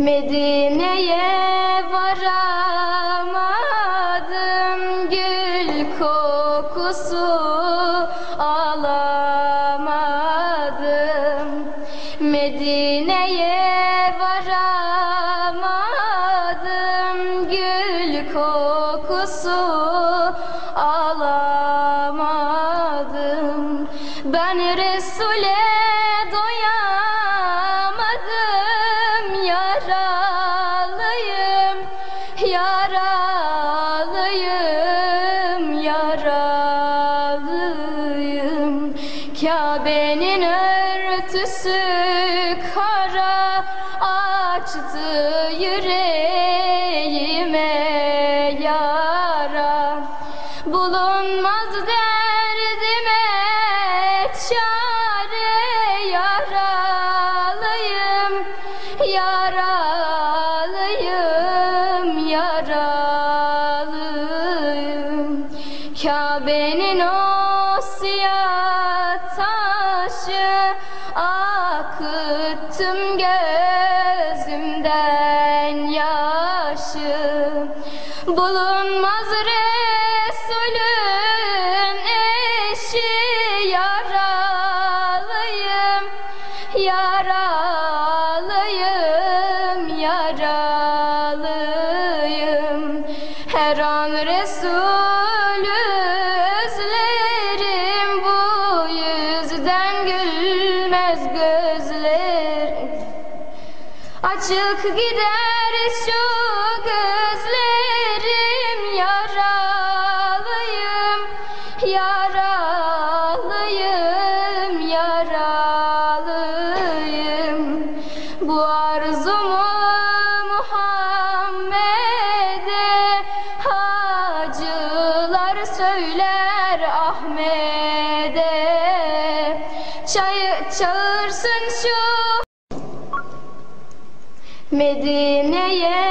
Medine'ye varan yaralıyım yaralıyım. Kabe'nin Rabbinin o Açık gider şu gözlerim Yaralıyım, yaralıyım, yaralıyım. Bu arzumu Muhammed'e Hacılar söyler Ahmet'e. Çağırsın şu Medine'ye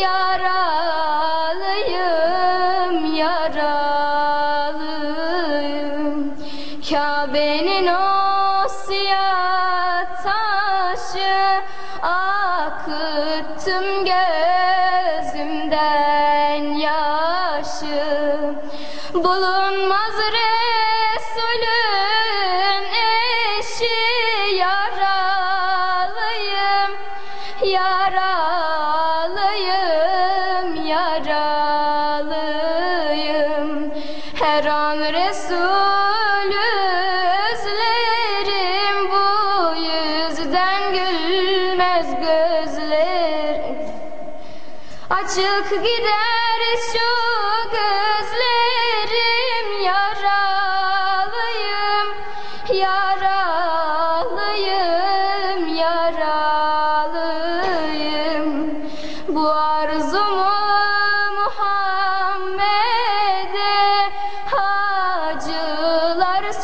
yara Meran Resulü özlerim bu yüzden gülmez gözlerim. Açık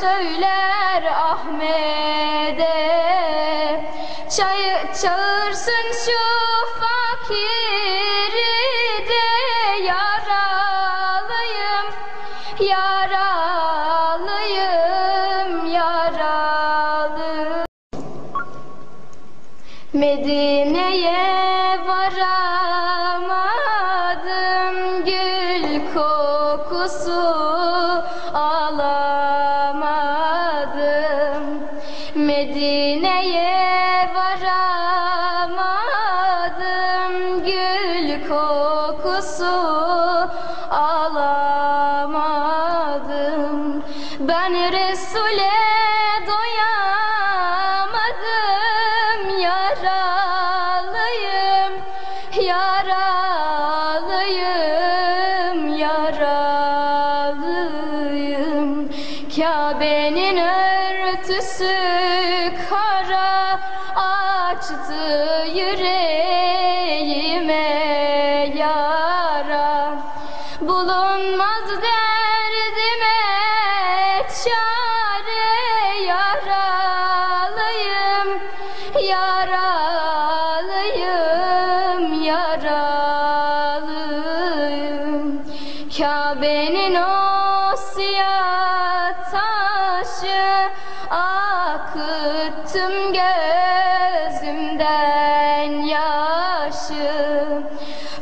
söyler Ahmet'e. Çağırsın şu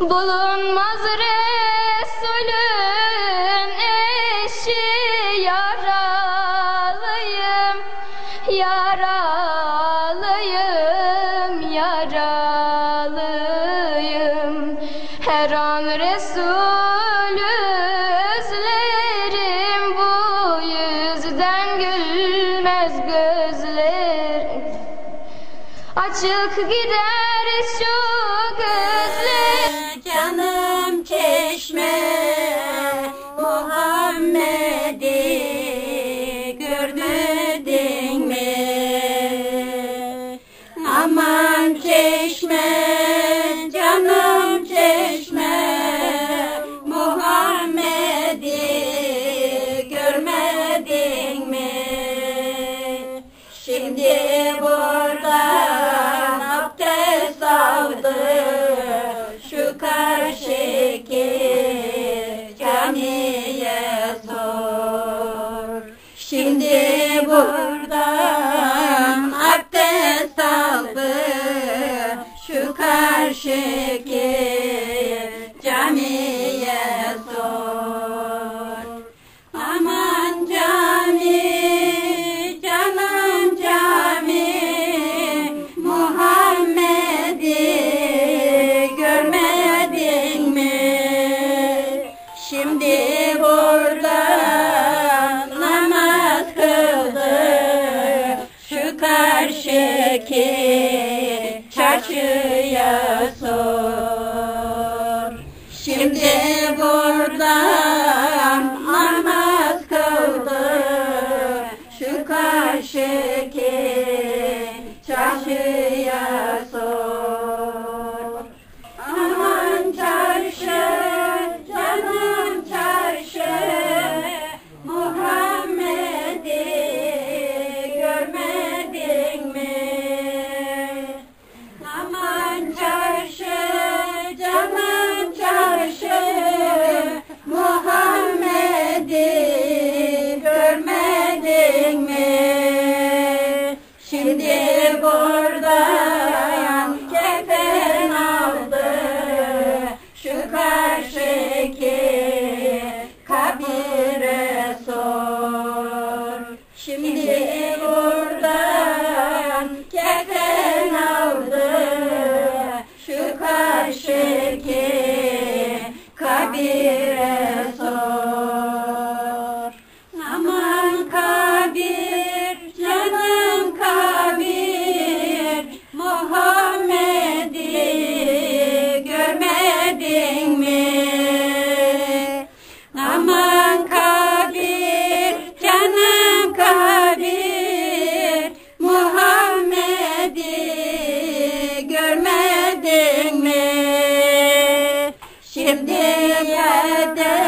bulunmaz Englishman. buradan abdest aldı. Şu karşı marche. Him day and night.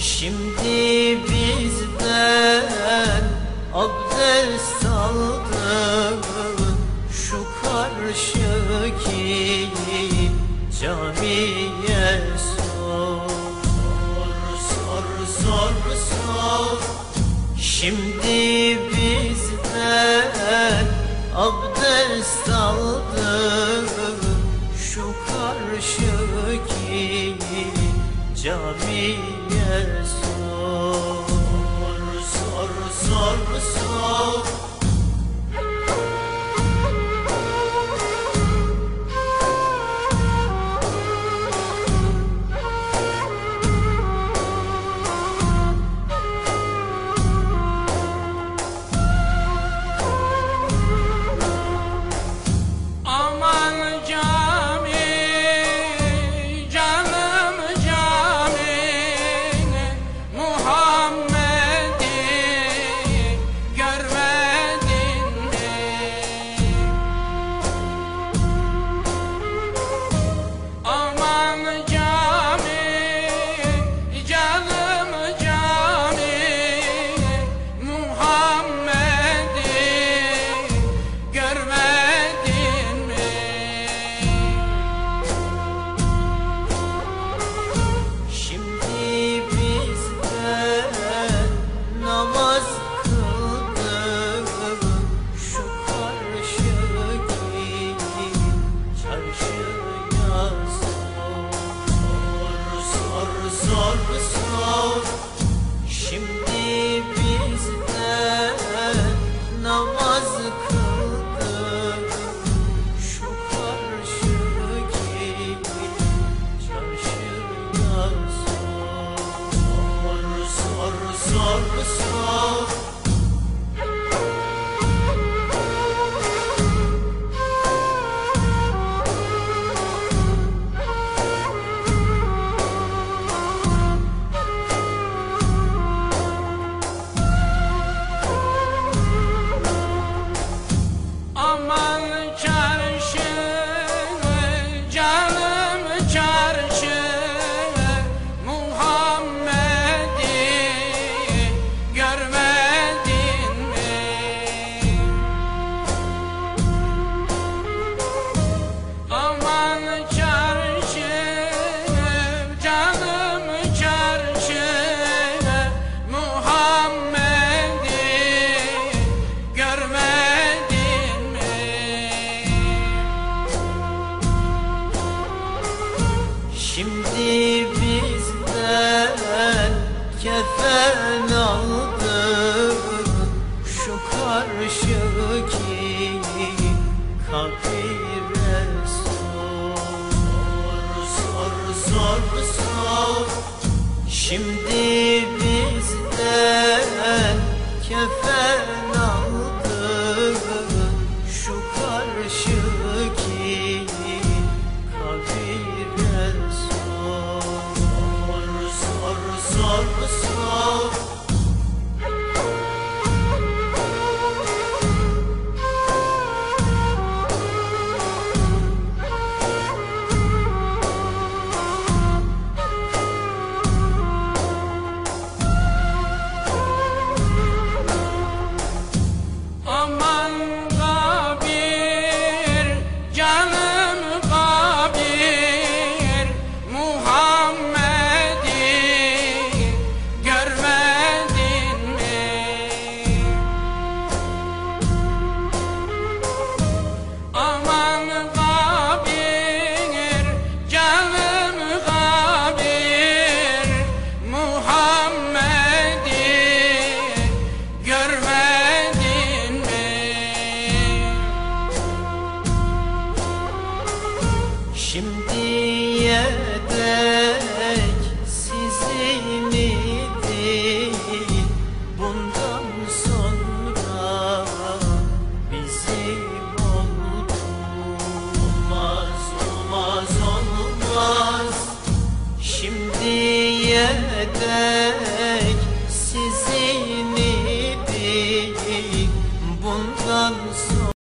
Şimdi bizden abdest aldın Şu karşıki camiye sor Sor sor sor, sor. Şimdi Şimdi bizden kef